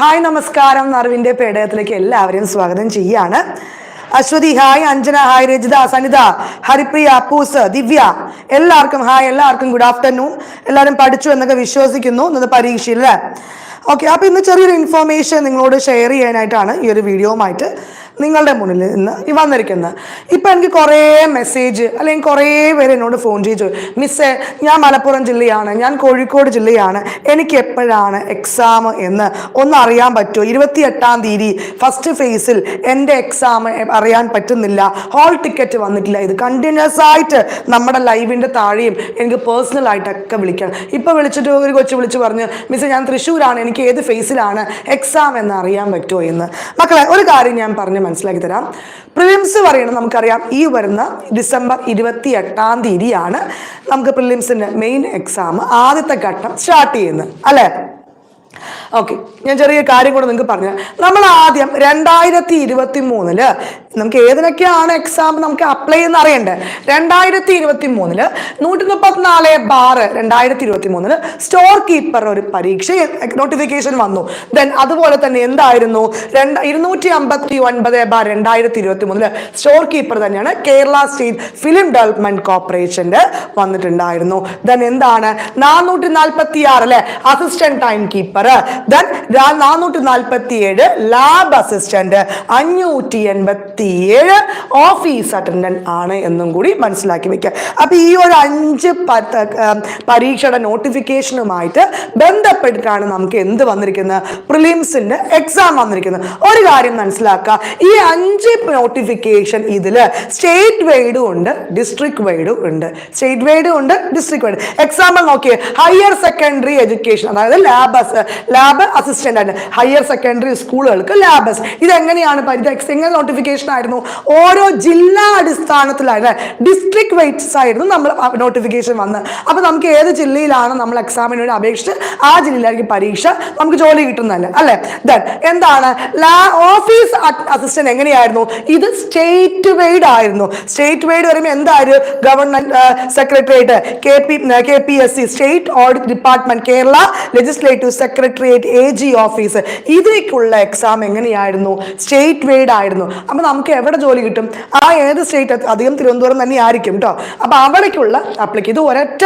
Hi നമസ്കാരം. നറിവിന്റെ പേടകത്തിലേക്ക് എല്ലാവരെയും സ്വാഗതം ചെയ്യാണ്. അശ്വതി ഹായ്. അഞ്ജന ഹായ്. രജിത സനിത ഹരിപ്രിയ അപ്പൂസ് ദിവ്യ. എല്ലാവർക്കും ഹായ്. എല്ലാവർക്കും ഗുഡ് ആഫ്റ്റർനൂൺ എല്ലാവരും പഠിച്ചു എന്നൊക്കെ വിശ്വസിക്കുന്നു. ഇന്നത്തെ പരീക്ഷയിൽ ഓക്കെ അപ്പോൾ ഇന്ന് ചെറിയൊരു ഇൻഫോർമേഷൻ നിങ്ങളോട് ഷെയർ ചെയ്യാനായിട്ടാണ് ഈ ഒരു വീഡിയോവുമായിട്ട് നിങ്ങളുടെ മുന്നിൽ നിന്ന് ഈ വന്നിരിക്കുന്നത് ഇപ്പം എനിക്ക് കുറേ മെസ്സേജ് അല്ലെങ്കിൽ കുറേ പേര് എന്നോട് ഫോൺ ചെയ്തു മിസ്സേ ഞാൻ മലപ്പുറം ജില്ലയാണ് ഞാൻ കോഴിക്കോട് ജില്ലയാണ് എനിക്ക് എപ്പോഴാണ് എക്സാം എന്ന് ഒന്ന് അറിയാൻ പറ്റുമോ? ഇരുപത്തി എട്ടാം തീയതി ഫസ്റ്റ് ഫേസിൽ എന്റെ എക്സാം അറിയാൻ പറ്റുന്നില്ല. ഹോൾ ടിക്കറ്റ് വന്നിട്ടില്ല. ഇത് കണ്ടിന്യൂസ് ആയിട്ട് നമ്മുടെ ലൈവിന്റെ താഴെയും എനിക്ക് പേഴ്സണലായിട്ടൊക്കെ വിളിക്കണം. ഇപ്പം വിളിച്ചിട്ട് ഒരു കൊച്ചു വിളിച്ച് പറഞ്ഞു മിസ് ഞാൻ തൃശ്ശൂരാണ് എനിക്ക് ഏത് ഫേസിലാണ് എക്സാം എന്ന് അറിയാൻ പറ്റുമോ എന്ന്? മക്കളെ ഒരു കാര്യം ഞാൻ പറഞ്ഞ് മനസ്സിലാക്കി തരാം. പ്രിലിംസ് പറയുന്നത് നമുക്കറിയാം. ഈ വരുന്ന ഡിസംബർ ഇരുപത്തി എട്ടാം തീയതിയാണ് നമുക്ക് പ്രിലിംസിന്റെ മെയിൻ എക്സാം ആദ്യത്തെ ഘട്ടം സ്റ്റാർട്ട് ചെയ്യുന്നത്. അല്ലേ? ഓക്കെ ഞാൻ ചെറിയ കാര്യം കൂടെ നിങ്ങൾക്ക് പറഞ്ഞു നമ്മൾ ആദ്യം രണ്ടായിരത്തി ഇരുപത്തി മൂന്നിൽ നമുക്ക് ഏതിനൊക്കെയാണ് എക്സാം നമുക്ക് അപ്ലൈ ചെയ്യുന്ന അറിയണ്ടേ രണ്ടായിരത്തി ഇരുപത്തി മൂന്നിൽ നൂറ്റി മുപ്പത്തിനാല് ബാറ് രണ്ടായിരത്തി ഇരുപത്തി മൂന്നിൽ സ്റ്റോർ കീപ്പർ ഒരു പരീക്ഷ നോട്ടിഫിക്കേഷൻ വന്നു. ദെൻ അതുപോലെ തന്നെ എന്തായിരുന്നു? രണ്ട് ഇരുന്നൂറ്റി അമ്പത്തി ഒൻപത് ബാർ രണ്ടായിരത്തി ഇരുപത്തി മൂന്നിൽ സ്റ്റോർ കീപ്പർ തന്നെയാണ് കേരള സ്റ്റേറ്റ് ഫിലിം ഡെവലപ്മെന്റ് കോർപ്പറേഷന്റെ വന്നിട്ടുണ്ടായിരുന്നു. ദെൻ എന്താണ്? നാനൂറ്റി നാൽപ്പത്തി ആറ് അല്ലെ അസിസ്റ്റന്റ് ടൈം കീപ്പർ ദെൻ നാനൂറ്റി നാൽപ്പത്തി ഏഴ് ലാബ് അസിസ്റ്റന്റ് അഞ്ഞൂറ്റി എൺപത്തി ഏഴ് ഓഫീസ് അറ്റൻഡന്റ് ആണ് എന്നും കൂടി മനസ്സിലാക്കി വെക്കുക. അപ്പൊ ഈ ഒരു അഞ്ച് പരീക്ഷയുടെ നോട്ടിഫിക്കേഷനുമായിട്ട് ബന്ധപ്പെട്ടിട്ടാണ് നമുക്ക് എന്ത് വന്നിരിക്കുന്നത്? പ്രിലിംസിന്റെ എക്സാം വന്നിരിക്കുന്നത്. ഒരു കാര്യം മനസ്സിലാക്കുക. ഈ അഞ്ച് നോട്ടിഫിക്കേഷൻ ഇതിൽ സ്റ്റേറ്റ് വൈഡും ഉണ്ട് ഡിസ്ട്രിക്ട് വൈഡും ഉണ്ട്. സ്റ്റേറ്റ് വൈഡും ഉണ്ട് ഡിസ്ട്രിക്ട് വൈഡ് എക്സാമ്പിൾ നോക്കിയേ. ഹയർ സെക്കൻഡറി എഡ്യൂക്കേഷൻ അതായത് ലാബ് ലാബ് അസിസ്റ്റന്റ് ആണ്. ഹയർ സെക്കൻഡറി സ്കൂളുകൾക്ക് ലാബസ് ഇത് എങ്ങനെയാണ് പരി- എക്സ് എങ്ങനെ നോട്ടിഫിക്കേഷൻ ആയിരുന്നു? ഓരോ ജില്ലാ അടിസ്ഥാനത്തിലായിരുന്നു ഡിസ്ട്രിക്ട് വൈറ്റ്സ് ആയിരുന്നു നമ്മൾ നോട്ടിഫിക്കേഷൻ വന്നത്. അപ്പൊ നമുക്ക് ഏത് ജില്ലയിലാണ് നമ്മൾ എക്സാമിന് വേണ്ടി അപേക്ഷിച്ച് ആ ജില്ലയിലായിരിക്കും പരീക്ഷ നമുക്ക് ജോലി കിട്ടുന്നതല്ല അല്ലെ? ദെൻ എന്താണ്? ലാ ഓഫീസ് അസിസ്റ്റന്റ് എങ്ങനെയായിരുന്നു? ഇത് സ്റ്റേറ്റ് വൈഡ് ആയിരുന്നു സ്റ്റേറ്റ് വൈഡ് വരുമ്പോൾ എന്തായാലും government secretariat K P K P S C state audit department Kerala legislative secretariat A G office ഇതിലേക്കുള്ള എക്സാം എങ്ങനെയായിരുന്നു? സ്റ്റേറ്റ് വൈഡ് ആയിരുന്നു. അപ്പം നമുക്ക് എവിടെ ജോലി കിട്ടും? ആ ഏത് സ്റ്റേറ്റ് അധികം തിരുവനന്തപുരം തന്നെ ആയിരിക്കും കേട്ടോ അപ്പം അവിടേക്കുള്ള അപ്ലിക്കേഷൻ ഇത് ഒരൊറ്റ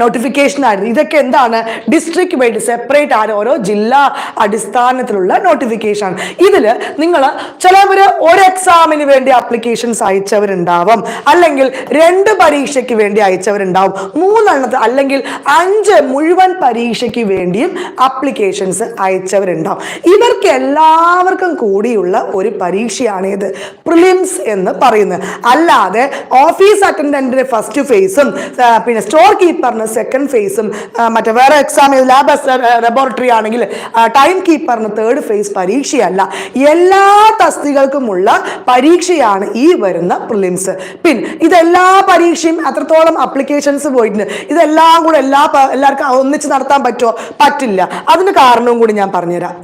നോട്ടിഫിക്കേഷൻ ആയിരുന്നു. ഇതൊക്കെ എന്താണ്? ഡിസ്ട്രിക്ട് വൈഡ് സെപ്പറേറ്റ് ആണ് ഓരോ ജില്ലാ അടിസ്ഥാനത്തിലുള്ള നോട്ടിഫിക്കേഷൻ ആണ്. ഇതിൽ നിങ്ങൾ ചിലവർ ഒരു എക്സാമിന് വേണ്ടി അപ്ലിക്കേഷൻസ് അയച്ചവരുണ്ടാവും. അല്ലെങ്കിൽ രണ്ട് പരീക്ഷയ്ക്ക് വേണ്ടി അയച്ചവരുണ്ടാവും. മൂന്നെണ്ണത്തിൽ അല്ലെങ്കിൽ അഞ്ച് മുഴുവൻ പരീക്ഷയ്ക്ക് വേണ്ടിയും അപ്ലിക്കേഷൻസ് അയച്ചവരുണ്ടാവും. ഇവർക്ക് എല്ലാവർക്കും കൂടിയുള്ള ഒരു പരീക്ഷയാണ് ഇത്. പ്രിലിംസ് എന്ന് പറയുന്നത്. അല്ലാതെ ഓഫീസ് അറ്റൻഡന്റിന്റെ ഫസ്റ്റ് ഫേസും പിന്നെ സ്റ്റോർ കീപ്പറിന് സെക്കൻഡ് ഫേസും മറ്റേ വേറെ എക്സാം ലാബ് ലബോറട്ടറി ആണെങ്കിൽ ടൈം കീപ്പറിന് തേർഡ് ഫേസ് പരീക്ഷയല്ല. എല്ലാ തസ്തികൾക്കുമുള്ള പരീക്ഷയാണ് ഈ വരുന്ന പ്രിലിംസ് പിന്നെ ഇതെല്ലാ പരീക്ഷയും അത്രത്തോളം അപ്ലിക്കേഷൻസ് പോയിട്ടുണ്ട്. ഇതെല്ലാം കൂടെ എല്ലാ എല്ലാവർക്കും ഒന്നിച്ച് നടത്താൻ പറ്റുമോ പറ്റില്ല. അതിന് കാരണവും കൂടി ഞാൻ പറഞ്ഞുതരാം.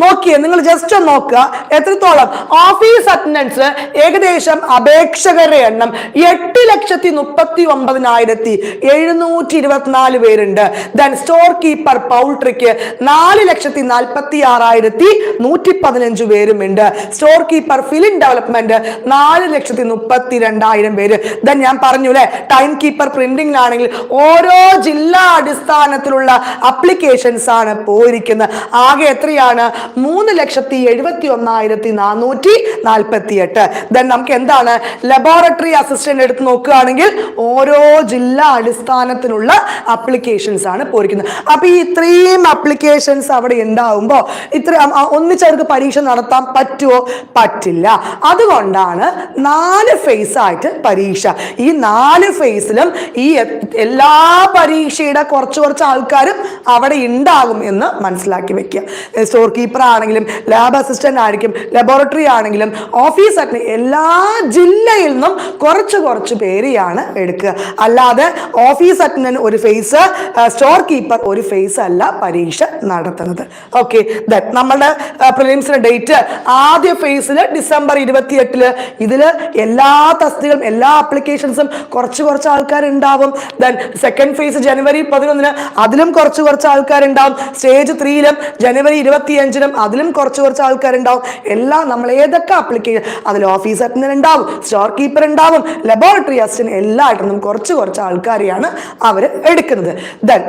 നോക്കിയേ നിങ്ങൾ ജസ്റ്റ് ഒന്ന് നോക്കുക. എത്രത്തോളം ഓഫീസ് അറ്റൻഡൻസ് ഏകദേശം അപേക്ഷകരുടെ എണ്ണം എട്ട് ലക്ഷത്തി മുപ്പത്തി ഒമ്പതിനായിരത്തി എഴുന്നൂറ്റി ഇരുപത്തിനാല് പേരുണ്ട്. ദെൻ സ്റ്റോർ കീപ്പർ പൗൾട്രിക്ക് നാല് ലക്ഷത്തി നാൽപ്പത്തി ആറായിരത്തി നൂറ്റി പതിനഞ്ച് പേരുമുണ്ട്. സ്റ്റോർ കീപ്പർ ഫിലിം ഡെവലപ്മെന്റ് നാല് ലക്ഷത്തി മുപ്പത്തി രണ്ടായിരം പേര്. ദെൻ ഞാൻ പറഞ്ഞു അല്ലെ ടൈം കീപ്പർ പ്രിന്റിംഗിലാണെങ്കിൽ ഓരോ ജില്ലാ അടിസ്ഥാനത്തിലുള്ള അപ്ലിക്കേഷൻസ് ആണ് പോയിരിക്കുന്നത്. ആകെ എത്രയാണ്? മൂന്ന് ലക്ഷത്തി എഴുപത്തി ഒന്നായിരത്തി നാനൂറ്റി നാൽപ്പത്തി എട്ട് ദെൻ നമുക്ക് എന്താണ്? ലബോറട്ടറി അസിസ്റ്റന്റ് എടുത്ത് നോക്കുകയാണെങ്കിൽ ഓരോ ജില്ലാ അടിസ്ഥാനത്തിനുള്ള അപ്ലിക്കേഷൻസ് ആണ് പോയിരിക്കുന്നത്. അപ്പൊ ഈ ഇത്രയും അപ്ലിക്കേഷൻസ് അവിടെ ഉണ്ടാവുമ്പോൾ ഇത്ര ഒന്നിച്ചവർക്ക് പരീക്ഷ നടത്താൻ പറ്റുമോ പറ്റില്ല. അതുകൊണ്ടാണ് നാല് ഫേസ് ആയിട്ട് പരീക്ഷ. ഈ നാല് ഫേസിലും ഈ എല്ലാ പരീക്ഷയുടെ കുറച്ച് കുറച്ച് ആൾക്കാരും അവിടെ ഉണ്ടാകും എന്ന് മനസ്സിലാക്കി വെക്കുക. സ്റ്റോർ കീപ്പർ ആണെങ്കിലും ലാബ് അസിസ്റ്റന്റ് ആയിരിക്കും ലബോറട്ടറി ആണെങ്കിലും ഓഫീസ് അഡ്മിൻ എല്ലാ ജില്ലയിൽ നിന്നും കുറച്ച് കുറച്ച് പേരെയാണ് എടുക്കുക. അല്ലാതെ ഓഫീസ് അറ്റൻഡന്റ് ഒരു ഫേസ് സ്റ്റോർ കീപ്പർ ഒരു ഫേസ് അല്ല പരീക്ഷ നടത്തുന്നത്. ഓക്കെ നമ്മളുടെ പ്രിലിംസിന്റെ ഡേറ്റ് ആദ്യ ഫേസിൽ ഡിസംബർ ഇരുപത്തിയെട്ടിൽ ഇതിൽ എല്ലാ തസ്തികളും എല്ലാ ആപ്ലിക്കേഷൻസും കുറച്ച് കുറച്ച് ആൾക്കാരുണ്ടാവും. ദെൻ സെക്കൻഡ് ഫേസ് ജനുവരി പതിനൊന്നിന് അതിലും കുറച്ച് കുറച്ച് ആൾക്കാരുണ്ടാവും. സ്റ്റേജ് ത്രീയിലും ജനുവരി ഇരുപത്തിയഞ്ചിനും അതിലും കുറച്ച് കുറച്ച് ആൾക്കാരുണ്ടാവും. എല്ലാം നമ്മൾ ഏതൊക്കെ ആപ്ലിക്കേഷൻ അതിൽ ഓഫീസ് അറ്റൻഡന്റ് ഉണ്ടാവും സ്റ്റോർ കീപ്പർ ഉണ്ടാവും ലബോറട്ടറി അസിസ്റ്റൻ എല്ലായിട്ടും കുറച്ച് കുറച്ച് ആൾക്കാരെയാണ് അവർ എടുക്കുന്നത്. ദെൻ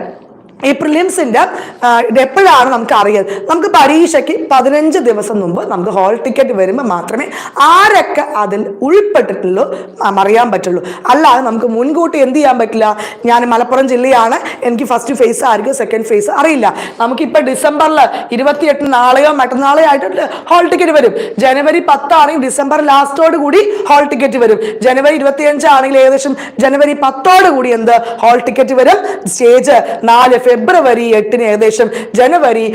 ഈ പ്രിലിംസിന്റെ എപ്പോഴാണ് നമുക്ക് അറിയുന്നത് നമുക്ക് പരീക്ഷയ്ക്ക് പതിനഞ്ച് ദിവസം മുമ്പ് നമുക്ക് ഹോൾ ടിക്കറ്റ് വരുമ്പോൾ മാത്രമേ ആരൊക്കെ അതിൽ ഉൾപ്പെട്ടിട്ടുള്ളൂ അറിയാൻ പറ്റുള്ളൂ. അല്ലാതെ നമുക്ക് മുൻകൂട്ടി എന്ത് ചെയ്യാൻ പറ്റില്ല? ഞാൻ മലപ്പുറം ജില്ലയാണ് എനിക്ക് ഫസ്റ്റ് ഫേസ് ആയിരിക്കും സെക്കൻഡ് ഫേസ് അറിയില്ല. നമുക്കിപ്പോൾ ഡിസംബറിൽ ഇരുപത്തിയെട്ട് നാളെയോ മറ്റന്നാളെയോ ആയിട്ട് ഹോൾ ടിക്കറ്റ് വരും. ജനുവരി പത്താണെങ്കിൽ ഡിസംബർ ലാസ്റ്റോട് കൂടി ഹോൾ ടിക്കറ്റ് വരും. ജനുവരി ഇരുപത്തിയഞ്ചാണെങ്കിൽ ഏകദേശം ജനുവരി പത്തോട് കൂടി എന്ത് ഹോൾ ടിക്കറ്റ് വരും. സ്റ്റേജ് നാല് ഫെബ്രുവരി എട്ടിന് ഏകദേശം ജനുവരി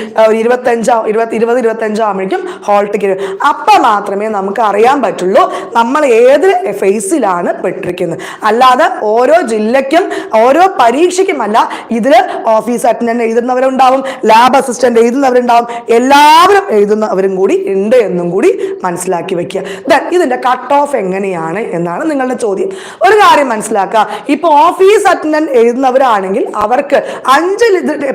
ഇരുപത്തഞ്ചാം ഇരുപത്തി ഇരുപത് ഇരുപത്തഞ്ചാം ആകുമ്പോഴേക്കും ഹോൾ ടിക്കറ്റ് അപ്പം മാത്രമേ നമുക്ക് അറിയാൻ പറ്റുള്ളൂ നമ്മൾ ഏത് ഫേസിലാണ് പെട്ടിരിക്കുന്നത്. അല്ലാതെ ഓരോ ജില്ലയ്ക്കും ഓരോ പരീക്ഷയ്ക്കുമല്ല ഇതിൽ ഓഫീസ് അറ്റൻഡന്റ് എഴുതുന്നവരുണ്ടാവും ലാബ് അസിസ്റ്റന്റ് എഴുതുന്നവരുണ്ടാവും എല്ലാവരും എഴുതുന്നവരും കൂടി ഉണ്ട് എന്നും കൂടി മനസ്സിലാക്കി വെക്കുക. ദെൻ ഇതിന്റെ കട്ട് ഓഫ് എങ്ങനെയാണ് എന്നാണ് നിങ്ങളുടെ ചോദ്യം. ഒരു കാര്യം മനസ്സിലാക്കുക ഇപ്പോൾ ഓഫീസ് അറ്റൻഡന്റ് എഴുതുന്നവരാണെങ്കിൽ അവർക്ക് അഞ്ച്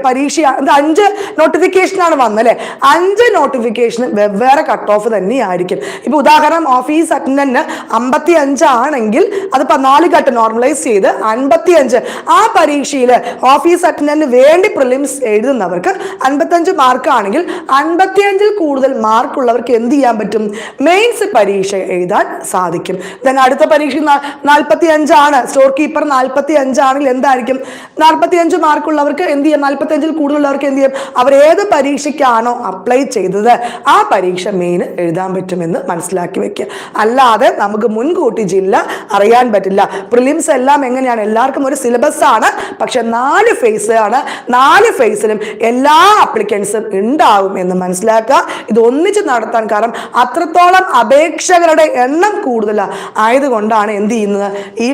പരീക്ഷ അഞ്ച് നോട്ടിഫിക്കേഷനാണ് വന്നല്ലേ അഞ്ച് നോട്ടിഫിക്കേഷൻ വെവ്വേറെ കട്ട് ഓഫ് തന്നെയായിരിക്കും. ഇപ്പൊ ഉദാഹരണം ഓഫീസ് അറ്റൻഡന്റ് അമ്പത്തി അഞ്ചാണെങ്കിൽ അത് നാല് ഘട്ടം നോർമലൈസ് ചെയ്ത് അൻപത്തി അഞ്ച് ആ പരീക്ഷയിൽ ഓഫീസ് അറ്റൻഡന്റ് വേണ്ടി പ്രിലിംസ് എഴുതുന്നവർക്ക് അൻപത്തഞ്ച് മാർക്ക് ആണെങ്കിൽ അൻപത്തിയഞ്ചിൽ കൂടുതൽ മാർക്ക് ഉള്ളവർക്ക് എന്ത് ചെയ്യാൻ പറ്റും? മെയിൻസ് പരീക്ഷ എഴുതാൻ സാധിക്കും. ദെൻ അടുത്ത പരീക്ഷ നാൽപ്പത്തി അഞ്ചാണ് സ്റ്റോർ കീപ്പർ നാൽപ്പത്തി അഞ്ചാണെങ്കിൽ എന്തായിരിക്കും? നാൽപ്പത്തി അഞ്ച് മാർക്ക് ഉള്ളവർക്ക് എന്ത് ചെയ്യാം? നാൽപ്പത്തഞ്ചിൽ കൂടുതലുള്ളവർക്ക് എന്ത് ചെയ്യും? അവർ ഏത് പരീക്ഷയ്ക്കാണോ അപ്ലൈ ചെയ്തത് ആ പരീക്ഷ മെയിൻ എഴുതാൻ പറ്റുമെന്ന് മനസ്സിലാക്കി വെക്കുക. അല്ലാതെ നമുക്ക് മുൻകൂട്ടി ജില്ല അറിയാൻ പറ്റില്ല. പ്രിലിംസ് എല്ലാം എങ്ങനെയാണ്? എല്ലാവർക്കും ഒരു സിലബസ് ആണ്. പക്ഷെ നാല് ഫേസ് ആണ്. നാല് ഫേസിലും എല്ലാ അപ്ലിക്കൻസും ഉണ്ടാവും എന്ന് മനസ്സിലാക്കുക. ഇത് ഒന്നിച്ച് നടത്താൻ കാരണം അത്രത്തോളം അപേക്ഷകരുടെ എണ്ണം കൂടുതലാണ് ആയതുകൊണ്ടാണ് എന്ത് ചെയ്യുന്നത്? ഈ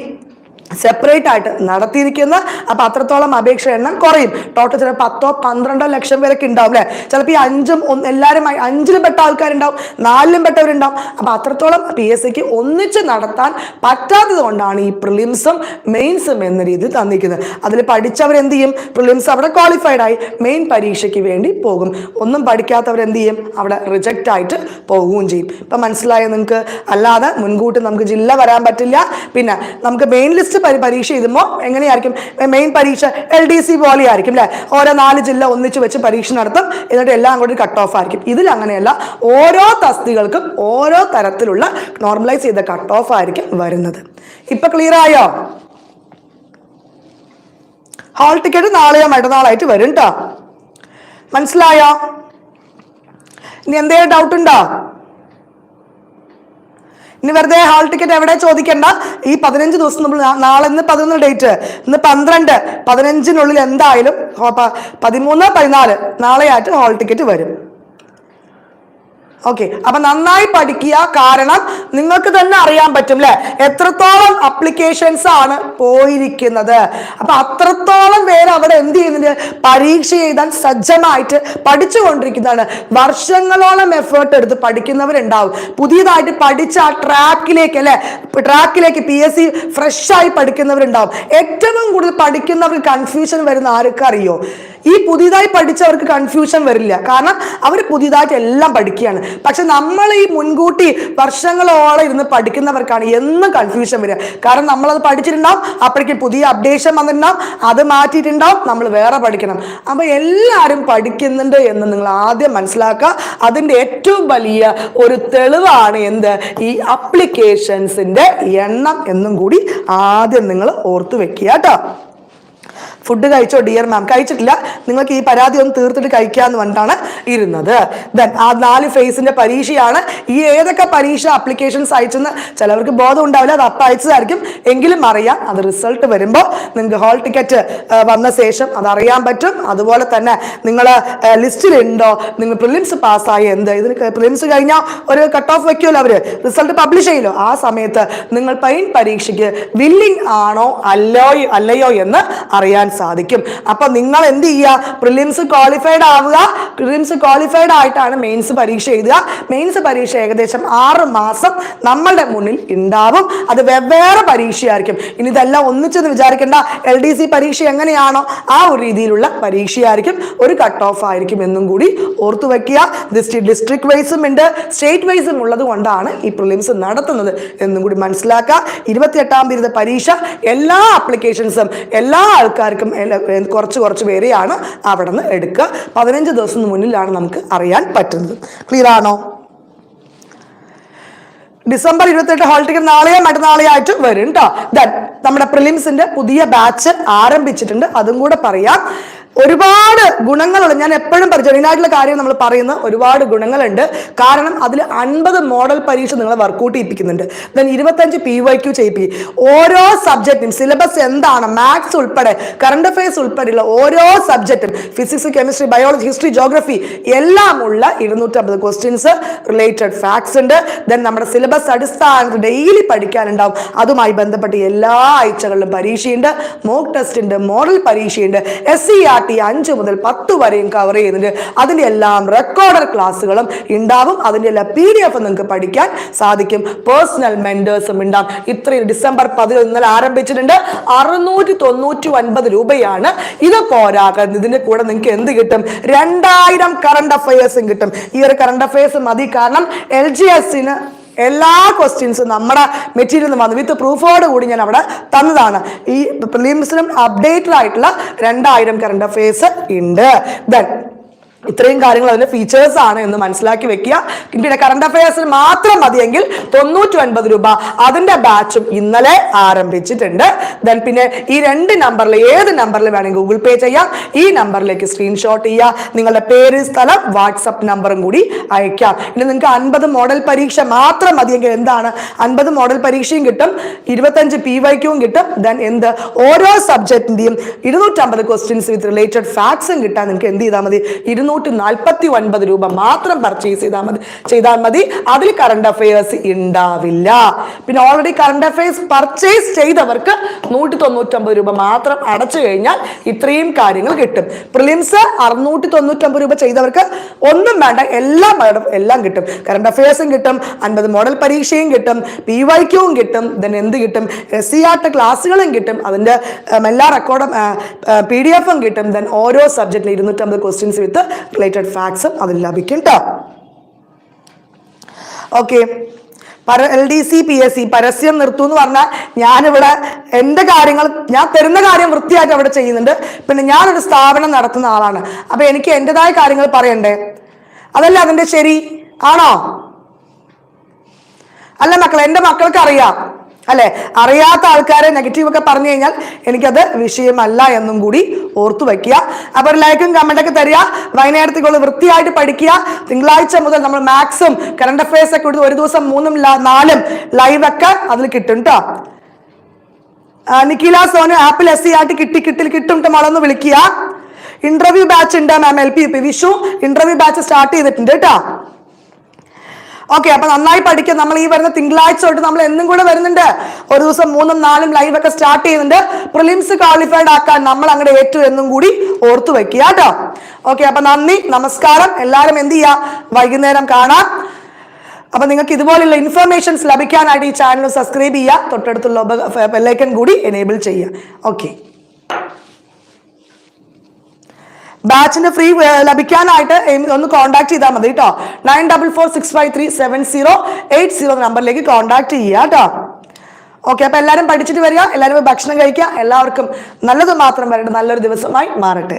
സെപ്പറേറ്റ് ആയിട്ട് നടത്തിയിരിക്കുന്ന അപ്പൊ അത്രത്തോളം അപേക്ഷ എണ്ണം കുറയും. ടോട്ടൽ ചിലപ്പോൾ പത്തോ പന്ത്രണ്ടോ ലക്ഷം പേരൊക്കെ ഉണ്ടാവും അല്ലെ? ചിലപ്പോൾ ഈ അഞ്ചും എല്ലാവരും അഞ്ചിലും പെട്ട ആൾക്കാരുണ്ടാവും നാലിലും പെട്ടവരുണ്ടാവും. അപ്പൊ അത്രത്തോളം പി എസ് സിക്ക് ഒന്നിച്ച് നടത്താൻ പറ്റാത്തത് കൊണ്ടാണ് ഈ പ്രിലിംസും മെയിൻസും എന്ന രീതിയിൽ തന്നിരിക്കുന്നത്. അതിൽ പഠിച്ചവർ എന്ത് ചെയ്യും? പ്രിലിംസ് അവിടെ ക്വാളിഫൈഡ് ആയി മെയിൻ പരീക്ഷയ്ക്ക് വേണ്ടി പോകും. ഒന്നും പഠിക്കാത്തവർ എന്ത് ചെയ്യും? അവിടെ റിജക്റ്റ് ആയിട്ട് പോവുകയും ചെയ്യും. ഇപ്പൊ മനസ്സിലായോ നിങ്ങൾക്ക്? അല്ലാതെ മുൻകൂട്ടി നമുക്ക് ജില്ല വരാൻ പറ്റില്ല. പിന്നെ നമുക്ക് മെയിൻ ലിസ്റ്റ് പരീക്ഷ എഴുതുമ്പോൾ എങ്ങനെയായിരിക്കും? മെയിൻ പരീക്ഷ എൽ ഡി സി പോലെ ആയിരിക്കും അല്ലേ ഓരോ നാല് ജില്ല ഒന്നിച്ച് വെച്ച് പരീക്ഷ നടത്തും. എന്നിട്ട് എല്ലാം കൂടി കട്ട് ഓഫ് ആയിരിക്കും. ഇതിൽ അങ്ങനെയല്ല ഓരോ തസ്തികൾക്കും ഓരോ തരത്തിലുള്ള നോർമലൈസ് ചെയ്ത കട്ട് ഓഫ് ആയിരിക്കും വരുന്നത്. ഇപ്പൊ ക്ലിയർ ആയോ? ഹാൾ ടിക്കറ്റ് നാളെയോ മറ്റന്നാളായിട്ട് വരും കേട്ടോ മനസ്സിലായോ? ഇനി എന്തെങ്കിലും ഡൗട്ട് ഉണ്ടോ? ഇനി വെറുതെ ഹാൾ ടിക്കറ്റ് എവിടെ ചോദിക്കണ്ട. ഈ പതിനഞ്ച് ദിവസം നമ്മൾ നാളെ ഇന്ന് പതിനൊന്ന് ഡേറ്റ് ഇന്ന് പന്ത്രണ്ട് പതിനഞ്ചിനുള്ളിൽ എന്തായാലും പതിമൂന്ന് പതിനാല് നാളെയായിട്ട് ഹാൾ ടിക്കറ്റ് വരും. ഓക്കെ അപ്പൊ നന്നായി പഠിക്കുക കാരണം നിങ്ങൾക്ക് തന്നെ അറിയാൻ പറ്റും അല്ലെ എത്രത്തോളം അപ്ലിക്കേഷൻസ് ആണ് പോയിരിക്കുന്നത്. അപ്പൊ അത്രത്തോളം പേര് അവിടെ എന്ത് ചെയ്യുന്നുണ്ട്? പരീക്ഷ എഴുതാൻ സജ്ജമായിട്ട് പഠിച്ചുകൊണ്ടിരിക്കുന്നതാണ്. വർഷങ്ങളോളം എഫേർട്ട് എടുത്ത് പഠിക്കുന്നവരുണ്ടാവും. പുതിയതായിട്ട് പഠിച്ച ആ ട്രാക്കിലേക്ക് അല്ലെ ട്രാക്കിലേക്ക് പി എസ് സി ഫ്രഷായി പഠിക്കുന്നവരുണ്ടാവും. ഏറ്റവും കൂടുതൽ പഠിക്കുന്നവർ കൺഫ്യൂഷൻ വരുന്ന ആർക്കും അറിയോ ഈ പുതിയതായി പഠിച്ചവർക്ക് കൺഫ്യൂഷൻ വരില്ല. കാരണം അവർ പുതിയതായിട്ട് എല്ലാം പഠിക്കുകയാണ്. പക്ഷെ നമ്മൾ ഈ മുൻകൂട്ടി വർഷങ്ങളോളം ഇരുന്ന് പഠിക്കുന്നവർക്കാണ് എന്നും കൺഫ്യൂഷൻ വരിക. കാരണം നമ്മളത് പഠിച്ചിട്ടുണ്ടാവും അപ്പോഴേക്കും പുതിയ അപ്ഡേഷൻ വന്നിട്ടുണ്ടാവും അത് മാറ്റിയിട്ടുണ്ടാവും നമ്മൾ വേറെ പഠിക്കണം. അപ്പോൾ എല്ലാവരും പഠിക്കുന്നുണ്ട് എന്ന് നിങ്ങൾ ആദ്യം മനസ്സിലാക്കുക. അതിന്റെ ഏറ്റവും വലിയ ഒരു തെളിവാണ് എന്ത്? ഈ അപ്ലിക്കേഷൻസിന്റെ എണ്ണം എന്നും കൂടി ആദ്യം നിങ്ങൾ ഓർത്തു വെക്കുക കേട്ടോ. ഫുഡ് കഴിച്ചോ ഡിയർ മാം കഴിച്ചിട്ടില്ല. നിങ്ങൾക്ക് ഈ പരാതി ഒന്ന് തീർത്തിട്ട് കഴിക്കാന്ന് പറഞ്ഞിട്ടാണ് ഇരുന്നത്. ദെൻ ആ നാല് ഫേസിന്റെ പരീക്ഷയാണ് ഈ ഏതൊക്കെ പരീക്ഷ അപ്ലിക്കേഷൻസ് അയച്ചെന്ന് ചിലവർക്ക് ബോധം ഉണ്ടാവില്ല അത് അപ്പം അയച്ചതായിരിക്കും. എങ്കിലും അറിയാം അത് റിസൾട്ട് വരുമ്പോൾ നിങ്ങൾക്ക് ഹോൾ ടിക്കറ്റ് വന്ന ശേഷം അത് അറിയാൻ പറ്റും. അതുപോലെ തന്നെ നിങ്ങൾ ലിസ്റ്റിലുണ്ടോ? നിങ്ങൾ പ്രിലിംസ് പാസ്സായി എന്ത്? ഇതിന് പ്രിലിംസ് കഴിഞ്ഞാൽ ഒരു കട്ട് ഓഫ് വെക്കുമല്ലോ അവർ റിസൾട്ട് പബ്ലിഷ് ചെയ്യലോ? ആ സമയത്ത് നിങ്ങൾ പൈൻ പരീക്ഷയ്ക്ക് വില്ലിംഗ് ആണോ അല്ലോ അല്ലയോ എന്ന് അറിയാൻ സാധിക്കും. അപ്പൊ നിങ്ങൾ എന്ത് ചെയ്യുക? പ്രിലിംസ് ക്വാളിഫൈഡ് ആവുക. പ്രിലിംസ് ക്വാളിഫൈഡ് ആയിട്ടാണ് മെയിൻസ് പരീക്ഷ എഴുതുക. മെയിൻസ് പരീക്ഷ ഏകദേശം ആറ് മാസം നമ്മളുടെ മുന്നിൽ ഉണ്ടാവും. അത് വെവ്വേറെ പരീക്ഷയായിരിക്കും. ഇനി ഇതെല്ലാം ഒന്നിച്ചെന്ന് വിചാരിക്കേണ്ട. എൽ ഡി സി പരീക്ഷ എങ്ങനെയാണോ ആ ഒരു രീതിയിലുള്ള പരീക്ഷയായിരിക്കും. ഒരു കട്ട് ഓഫ് ആയിരിക്കും എന്നും കൂടി ഓർത്തു വെക്കുക. ഡിസ്ട്രിക്ട് വൈസും ഉണ്ട്. സ്റ്റേറ്റ് വൈസും ഉള്ളത് കൊണ്ടാണ് ഈ പ്രിലിംസ് നടത്തുന്നത് എന്നും കൂടി മനസ്സിലാക്കുക. ഇരുപത്തിയെട്ടാം തീയതി പരീക്ഷ എല്ലാ ആപ്ലിക്കേഷൻസും എല്ലാ ആൾക്കാർക്കും എല്ലാ- കുറച്ച് കുറച്ച് പേരെയാണ് അവിടെ നിന്ന് എടുക്കുക. പതിനഞ്ച് ദിവസത്തിന് മുന്നിലാണ് നമുക്ക് അറിയാൻ പറ്റുന്നത്. ക്ലിയർ ആണോ? ഡിസംബർ ഇരുപത്തെട്ട് ഹോൾ ടിക്കറ്റ് നാളെയോ മറ്റന്നാളെയോ ആയിട്ട് വരും കേട്ടോ ദൻ നമ്മുടെ പ്രിലിംസിന്റെ പുതിയ ബാച്ച് ആരംഭിച്ചിട്ടുണ്ട്. അതും കൂടെ പറയാം. ഒരുപാട് ഗുണങ്ങളുണ്ട്. ഞാൻ എപ്പോഴും ജെനുവിനായിട്ടുള്ള കാര്യം നമ്മൾ പറയുന്ന ഒരുപാട് ഗുണങ്ങളുണ്ട്. കാരണം അതിൽ അൻപത് മോഡൽ പരീക്ഷ നിങ്ങളെ വർക്കൗട്ട് ചെയ്യിപ്പിക്കുന്നുണ്ട്. ദെൻ ഇരുപത്തഞ്ച് പി വൈ ക്യു ചെയ്യിപ്പിക്കും. ഓരോ സബ്ജക്റ്റും സിലബസ് എന്താണ് മാത്സ് ഉൾപ്പെടെ കറണ്ട് അഫയേഴ്സ് ഉൾപ്പെടെയുള്ള ഓരോ സബ്ജക്റ്റും physics chemistry biology history geography എല്ലാം ഉള്ള ഇരുന്നൂറ്റമ്പത് ക്വസ്റ്റ്യൻസ് റിലേറ്റഡ് ഫാക്ട്സ് ഉണ്ട്. ദെൻ നമ്മുടെ സിലബസ് അടിസ്ഥാനത്തിൽ ഡെയിലി പഠിക്കാനുണ്ടാവും. അതുമായി ബന്ധപ്പെട്ട് എല്ലാ ആഴ്ചകളിലും പരീക്ഷയുണ്ട്. മോക്ക് ടെസ്റ്റ് ഉണ്ട് മോഡൽ പരീക്ഷയുണ്ട്. എസ് സി ആർ ടി അഞ്ച് മുതൽ പത്ത് വരെയും കവർ ചെയ്യുന്നുണ്ട്. അതിന്റെ എല്ലാം റെക്കോർഡർ ക്ലാസ്സുകളും ഉണ്ടാവും. അതിന്റെ എല്ലാ പി ഡി എഫ് നിങ്ങൾക്ക് പഠിക്കാൻ സാധിക്കും. പേഴ്സണൽ മെന്റേഴ്സും ഉണ്ടാവും. ഇത്രയും ഡിസംബർ പതിനൊന്ന് ഇന്നലെ ആരംഭിച്ചിട്ടുണ്ട്. അറുന്നൂറ്റി തൊണ്ണൂറ്റി ഒൻപത് രൂപയാണ്. ഇത് പോരാകുന്നത് ഇതിന്റെ കൂടെ നിങ്ങൾക്ക് എന്ത് കിട്ടും? രണ്ടായിരം കറണ്ട് അഫയേഴ്സും കിട്ടും. ഈ ഒരു കറണ്ട് അഫയേഴ്സ് മതി. കാരണം എൽ ജി എസിന് എല്ലാ ക്വസ്റ്റ്യൻസും നമ്മുടെ മെറ്റീരിയൽ വന്നു. വിത്ത് പ്രൂഫോട് കൂടി ഞാൻ അവിടെ തന്നതാണ്. ഈ പ്രിലിംസിലും അപ്ഡേറ്റഡ് ആയിട്ടുള്ള രണ്ടായിരം കറണ്ട് അഫയേഴ്സ് ഉണ്ട്. ദെൻ ഇത്രയും കാര്യങ്ങൾ അതിന്റെ ഫീച്ചേഴ്സ് ആണ് എന്ന് മനസ്സിലാക്കി വെക്കുക. പിന്നെ കറണ്ട് അഫയേഴ്സിന് മാത്രം മതിയെങ്കിൽ തൊണ്ണൂറ്റി ഒൻപത് രൂപ അതിന്റെ ബാച്ചും ഇന്നലെ ആരംഭിച്ചിട്ടുണ്ട്. ദെൻ പിന്നെ ഈ രണ്ട് നമ്പറിൽ ഏത് നമ്പറിൽ വേണമെങ്കിൽ ഗൂഗിൾ പേ ചെയ്യാം. ഈ നമ്പറിലേക്ക് സ്ക്രീൻഷോട്ട് ചെയ്യുക. നിങ്ങളുടെ പേര് സ്ഥലം വാട്സപ്പ് നമ്പറും കൂടി അയക്കാം ഇനി നിങ്ങൾക്ക് അൻപത് മോഡൽ പരീക്ഷ മാത്രം മതിയെങ്കിൽ എന്താണ്? അൻപത് മോഡൽ പരീക്ഷയും കിട്ടും. ഇരുപത്തഞ്ച് പി വൈക്കും കിട്ടും. ദെൻ എന്ത്? ഓരോ സബ്ജക്റ്റിന്റെയും ഇരുന്നൂറ്റമ്പത് ക്വസ്റ്റ്യൻസ് വിത്ത് റിലേറ്റഡ് ഫാക്ട്സും കിട്ടാൻ നിങ്ങൾക്ക് എന്ത് ചെയ്താൽ മതി? ഇരുന്നൂറ്റി നാൽപ്പത്തി ഒൻപത് രൂപ മാത്രം പർച്ചേസ് ചെയ്താൽ മതി. ചെയ്താൽ മതി. അതിൽ കറണ്ട് അഫയേഴ്സ് ഉണ്ടാവില്ല പിന്നെ ഓൾറെഡി കറണ്ട് അഫയേഴ്സ് പർച്ചേസ് ചെയ്തവർക്ക് നൂറ്റി തൊണ്ണൂറ്റമ്പത് രൂപ മാത്രം അടച്ചു കഴിഞ്ഞാൽ ഇത്രയും കാര്യങ്ങൾ കിട്ടും. പ്രിലിംസ് അറുന്നൂറ്റി തൊണ്ണൂറ്റമ്പത് രൂപ ചെയ്തവർക്ക് ഒന്നും വേണ്ട എല്ലാം എല്ലാം കിട്ടും. കറണ്ട് അഫയേഴ്സും കിട്ടും അൻപത് മോഡൽ പരീക്ഷയും കിട്ടും പി വൈ ക്യൂവും കിട്ടും ദെൻ എന്ത് കിട്ടും? എസ് സി ആർട്ട് ക്ലാസ്സുകളും കിട്ടും അതിന്റെ എല്ലാ റെക്കോർഡും പി ഡി എഫും കിട്ടും ദെൻ ഓരോ സബ്ജക്റ്റിലും ഇരുന്നൂറ്റമ്പത് ക്വസ്റ്റ്യൻസ് വിത്ത് റിലേറ്റഡ് ഫാക്ട്സും അതിൽ ലഭിക്കും ഓക്കെ പര L D C P S C പരസ്യം നിർത്തു എന്ന് പറഞ്ഞാൽ ഞാനിവിടെ എന്റെ കാര്യങ്ങൾ ഞാൻ തരുന്ന കാര്യം വൃത്തിയായിട്ട് അവിടെ ചെയ്യുന്നുണ്ട്. പിന്നെ ഞാനൊരു സ്ഥാപനം നടത്തുന്ന ആളാണ്. അപ്പൊ എനിക്ക് എന്റെതായ കാര്യങ്ങൾ പറയണ്ടേ? അതല്ല അതിന്റെ ശരി? ആണോ? അല്ല മക്കളെ എന്റെ മക്കൾക്ക് അറിയാം. അല്ലെ? അറിയാത്ത ആൾക്കാരെ നെഗറ്റീവ് ഒക്കെ പറഞ്ഞു കഴിഞ്ഞാൽ എനിക്കത് വിഷയമല്ല എന്നും കൂടി ഓർത്തു വെക്കുക അപ്പൊ ഒരു ലൈക്കും കമന്റൊക്കെ തരിക. വൈകുന്നേരത്തേക്കുള്ള വൃത്തിയായിട്ട് പഠിക്കുക. തിങ്കളാഴ്ച മുതൽ നമ്മൾ മാക്സും കറണ്ട് അഫയേഴ്സ് ഒക്കെ ഒരു ദിവസം മൂന്നും നാലും ലൈവ് ഒക്കെ അതിൽ കിട്ടും കേട്ടോ നിഖില സോന് ആപ്പിൾ എസ് സി ആയിട്ട് കിട്ടി കിട്ടിൽ കിട്ടും ട്ടോ മോളൊന്ന് വിളിക്കുക. ഇന്റർവ്യൂ ബാച്ച് ഉണ്ട് ma'am L P Vishu. Interview batch start ചെയ്തിട്ടുണ്ട് കേട്ടോ ഓക്കെ അപ്പൊ നന്നായി പഠിക്കുക. നമ്മൾ ഈ വരുന്ന തിങ്കളാഴ്ച തൊട്ട് നമ്മൾ എന്നും കൂടെ വരുന്നുണ്ട്. ഒരു ദിവസം മൂന്നും നാലും ലൈവ് ഒക്കെ സ്റ്റാർട്ട് ചെയ്യുന്നുണ്ട്. പ്രിലിംസ് ക്വാളിഫൈഡ് ആക്കാൻ നമ്മൾ അങ്ങോട്ട് ഏറ്റവും എന്നും കൂടി ഓർത്തു വെക്കുക കേട്ടോ ഓക്കെ അപ്പൊ നന്ദി നമസ്കാരം. എല്ലാവരും എന്ത് ചെയ്യുക വൈകുന്നേരം കാണാം. അപ്പൊ നിങ്ങൾക്ക് ഇതുപോലെയുള്ള ഇൻഫർമേഷൻസ് ലഭിക്കാനായിട്ട് ഈ ചാനൽ സബ്സ്ക്രൈബ് ചെയ്യുക. തൊട്ടടുത്തുള്ള ബെല്ലൈക്കൻ കൂടി എനേബിൾ ചെയ്യുക. ഓക്കെ ബാച്ചിന് ഫ്രീ ലഭിക്കാനായിട്ട് ഒന്ന് കോൺടാക്ട് ചെയ്താൽ മതി കേട്ടോ nine double four six five three seven zero eight zero നമ്പറിലേക്ക് കോൺടാക്ട് ചെയ്യുക കേട്ടോ ഓക്കെ അപ്പൊ എല്ലാവരും പഠിച്ചിട്ട് വരിക എല്ലാവരും ഭക്ഷണം കഴിക്കുക. എല്ലാവർക്കും നല്ലത് മാത്രം വരട്ടെ നല്ലൊരു ദിവസമായി മാറട്ടെ.